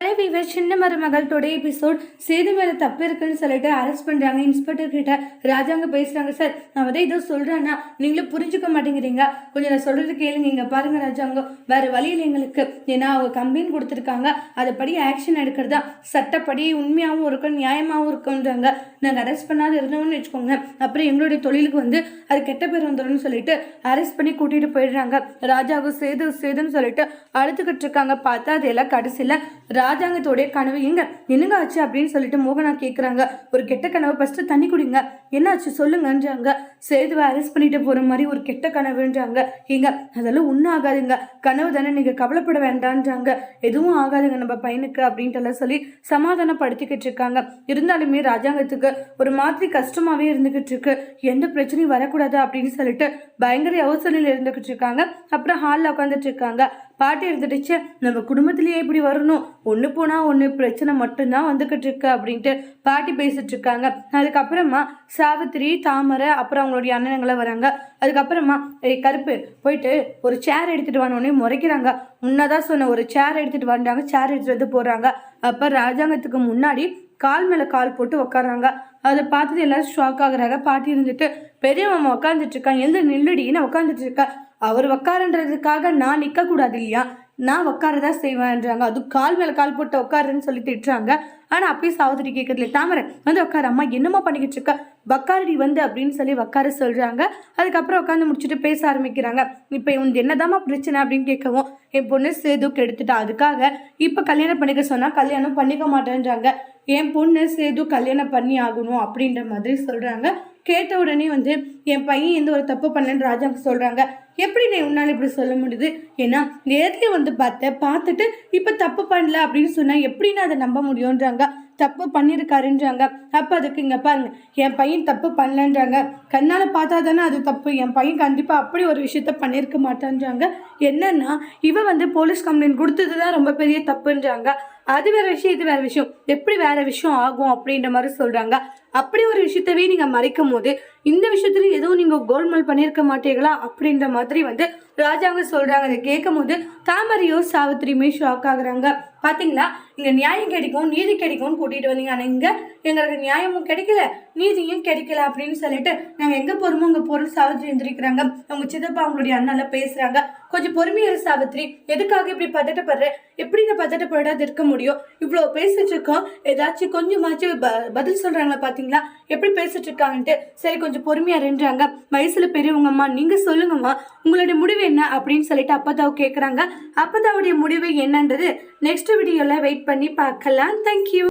தலைவிவர் சின்ன மருமகள் today episode Setu மேல தப்பு இருக்குன்னு சொல்லிட்டு அரெஸ்ட் பண்றாங்க. இன்ஸ்பெக்டர் கிட்ட ராஜாங்க பேசுறாங்க. சார் நான் வந்து ஏதோ சொல்றேன்னா நீங்களும் புரிஞ்சுக்க மாட்டேங்கிறீங்க. கொஞ்சம் நான் சொல்றது கேளுங்க. இங்க பாருங்க ராஜாங்க. வேற வழியில் எங்களுக்கு. ஏன்னா அவங்க கம்பெனி கொடுத்துருக்காங்க. அதுபடி ஆக்ஷன் எடுக்கிறதா சட்டப்படி உண்மையாகவும் இருக்கும் நியாயமாகவும் இருக்குன்றாங்க நாங்கள் அரெஸ்ட் பண்ணாத இருந்தோம்னு வச்சுக்கோங்க. அப்புறம் எங்களுடைய தொழிலுக்கு வந்து அது கெட்ட பேர் வந்துடும் சொல்லிட்டு அரெஸ்ட் பண்ணி கூட்டிட்டு போயிடுறாங்க. ராஜாவும் சேது சேதுன்னு சொல்லிட்டு அழுத்துக்கிட்டு இருக்காங்க. பார்த்தா அது எல்லாம் கடைசியில் ராஜாங்கத்தோடைய கனவு எங்க? என்னங்க ஆச்சு அப்படின்னு சொல்லிட்டு மோகனா கேட்குறாங்க ஒரு கெட்ட கனவு ஃபர்ஸ்ட் தண்ணி குடிங்க. என்னாச்சு சொல்லுங்கன்றாங்க. சேதுவை அரெஸ்ட் பண்ணிட்டு போற மாதிரி ஒரு கெட்ட கனவுன்றாங்க. ஏங்க அதெல்லாம் ஒன்றும் ஆகாதுங்க. கனவு தானே நீங்க கவலைப்பட வேண்டான்றாங்க. எதுவும் ஆகாதுங்க நம்ம பையனுக்கு அப்படின்ட்டு எல்லாம் சொல்லி சமாதானப்படுத்திக்கிட்டு இருக்காங்க. இருந்தாலுமே ராஜாங்கத்துக்கு ஒரு மாதிரி கஷ்டமாவே இருந்துகிட்டு இருக்கு. எந்த பிரச்சனையும் வரக்கூடாது அப்படின்னு சொல்லிட்டு பயங்கர யோசனையில் இருந்துகிட்டு இருக்காங்க. அப்புறம் ஹாலில் உட்காந்துட்டு இருக்காங்க. பாட்டி இருந்துடுச்சு நம்ம குடும்பத்திலேயே இப்படி வரணும். ஒன்று போனால் ஒன்று பிரச்சனை மட்டும்தான் வந்துக்கிட்டு இருக்கு அப்படின்ட்டு பாட்டி பேசிட்டு இருக்காங்க. அதுக்கப்புறமா சாவித்திரி தாமரை அப்புறம் அவங்களுடைய அண்ணனங்களை வராங்க. அதுக்கப்புறமா ஏய் கருப்பு போயிட்டு ஒரு சேர் எடுத்துகிட்டு வானோடனே முறைக்கிறாங்க. முன்னதான் சொன்ன ஒரு சேர் எடுத்துகிட்டு வந்தாங்க சேர் எடுத்துகிட்டு வந்து போடுறாங்க. அப்போ ராஜாங்கத்துக்கு முன்னாடி கால் மேலே கால் போட்டு உட்காராங்க அதை பார்த்துட்டு எல்லாரும் ஷாக் ஆகுறாங்க. பாட்டி இருந்துட்டு பெரியவன் உட்காந்துட்டு இருக்கான் எழுந்து நில்லுடின்னு உட்காந்துட்டு இருக்கா? அவர் உட்காருன்றதுக்காக நான் நிற்கக்கூடாது இல்லையா? நான் உட்காரதா செய்வேன்றாங்க. அது கால் மேலே கால் போட்டு உட்காருன்னு சொல்லி திட்டுறாங்க. ஆனால் அப்பயும் சாவித்திரி கேட்கறதுல தாமரை வந்து உட்காரு அம்மா என்னம்மா பண்ணிக்கிட்டு இருக்க? பக்காரடி வந்து அப்படின்னு சொல்லி உட்கார சொல்கிறாங்க அதுக்கப்புறம் உட்காந்து முடிச்சுட்டு பேச ஆரம்பிக்கிறாங்க. இப்போ இவன் என்னதாம்மா பிரச்சனை? அப்படின்னு கேட்கவும் என் பொண்ணு சேது கெடுத்துட்டா அதுக்காக. இப்போ கல்யாணம் பண்ணிக்க சொன்னால் கல்யாணம் பண்ணிக்க மாட்டேன்றாங்க. என் பொண்ணு சேது கல்யாணம் பண்ணி ஆகணும் அப்படின்ற மாதிரி சொல்கிறாங்க கேட்ட உடனே வந்து என் பையன் எந்த ஒரு தப்பு பண்ணலன்னு ராஜாங்க சொல்கிறாங்க எப்படி நீ உன்னால் இப்படி சொல்ல முடியுது? ஏன்னா நேரத்தையும் வந்து பார்த்தேன் பார்த்துட்டு இப்போ தப்பு பண்ணல அப்படின்னு சொன்னால் எப்படி நான் அதை நம்ப முடியுன்றாங்க தப்பு பண்ணியிருக்காருன்றாங்க அப்போ அதுக்கு இங்கே பாருங்க என் பையன் தப்பு பண்ணலன்றாங்க. கண்ணால் பார்த்தா தானே அது தப்பு. என் பையன் கண்டிப்பாக அப்படி ஒரு விஷயத்த பண்ணியிருக்க மாட்டான்றாங்க. என்னன்னா இவ வந்து போலீஸ் கம்ப்ளைண்ட் கொடுத்தது தான் ரொம்ப பெரிய தப்புன்றாங்க. அது வேற விஷயம் இது வேற விஷயம். எப்படி வேற விஷயம் ஆகும் அப்படின்ற மாதிரி சொல்றாங்க. அப்படி ஒரு விஷயத்தவே நீங்க மறைக்கும் போது இந்த விஷயத்துல எதுவும் நீங்க கோல்மால் பண்ணியிருக்க மாட்டீங்களா அப்படின்ற மாதிரி வந்து ராஜாங்க சொல்றாங்க. அதை கேட்கும் போது தாமரையோ சாவித்திரியுமே ஷாக் ஆகுறாங்க. பார்த்தீங்களா இங்கே நியாயம் கிடைக்கும் நீதி கிடைக்கும்னு கூட்டிகிட்டு வந்தீங்க. ஆனால் இங்கே எங்களுக்கு நியாயமும் கிடைக்கல நீதியும் கிடைக்கல அப்படின்னு சொல்லிட்டு நாங்கள் எங்கே போகிறோமோ அங்கே போறோம் சாவித்திரி எந்திரிக்கிறாங்க. அவங்க சித்தப்பா அவங்களுடைய அண்ணால பேசுகிறாங்க கொஞ்சம் பொறுமையாக சாவித்திரி. எதுக்காக இப்படி பதட்டப்படுற? எப்படி நான் பதட்டப்படாது இருக்க முடியும்? இவ்வளோ பேசிட்டு இருக்கோம். ஏதாச்சும் கொஞ்சமாச்சும் ப- பதில் சொல்கிறாங்களா பார்த்தீங்களா எப்படி பேசிட்டு இருக்காங்கன்ட்டு. சரி கொஞ்சம் பொறுமையாக இருன்றாங்க. வயசில் பெரியவங்கம்மா நீங்கள் சொல்லுங்கம்மா. உங்களுடைய முடிவு என்ன அப்படின்னு சொல்லிட்டு அப்பதாவை கேட்குறாங்க அப்பதாவுடைய முடிவு என்னன்றது நெக்ஸ்ட் வீடியோவில் வெயிட் பண்ணி பார்க்கலாம். தேங்க்யூ